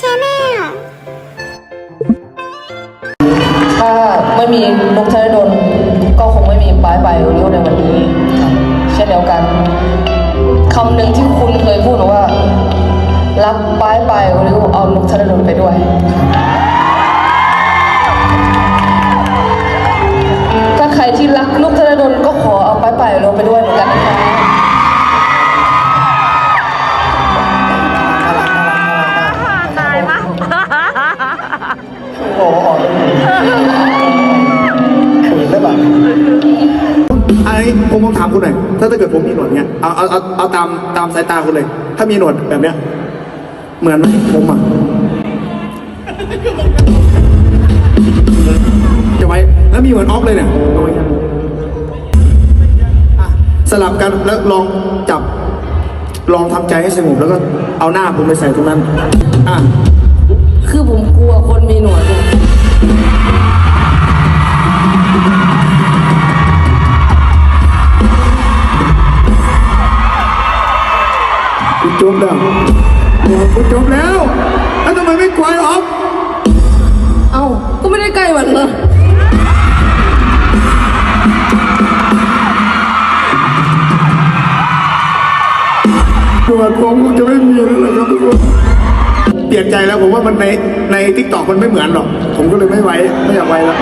ชาแนลถ้าไม่มีนุกธนดลก็คงไม่มีปลายไปลายโอริโอในวันนี้ เช่นเดียวกันคำหนึ่งที่คุณเคยพูดว่า รักปลายไปลายโอริโอเอานุกธนดลไปด้วยถ้าใครที่รักนุกธนดลก็ขอเอาปลายไปลายโอริโอไปด้วย โอ้โหขืนได้ปะอันนี้ผมผมถามคุณหน่อยถ้าถ้าเกิดผมมีหนวดเนี้ยเอาเอาเอาเอาตามตามสายตาคุณเลย ถ้ามีหนวดแบบเนี้ย เหมือนไหมผมอะจะไว้แล้วมีเหมือนออฟเลยเนี่ยอะสลับกันแล้วลองจับ ลองทำใจให้สงบแล้วก็เอาหน้าผมไปใส่ตรงนั้น อะ คือผม กูจบแล้วกูจบแล้วแล้วทำไมไม่ควายออฟเอ้าก็ไม่ได้ใกล้วันเลยหนวดผมคงจะไม่มีแล้วล่ะครับทุกคนเปลี่ยนใจแล้วผมว่ามันในในทิกตอกมันไม่เหมือนหรอก ผมก็เลยไม่ไว้ไม่อยากไว้แล้ว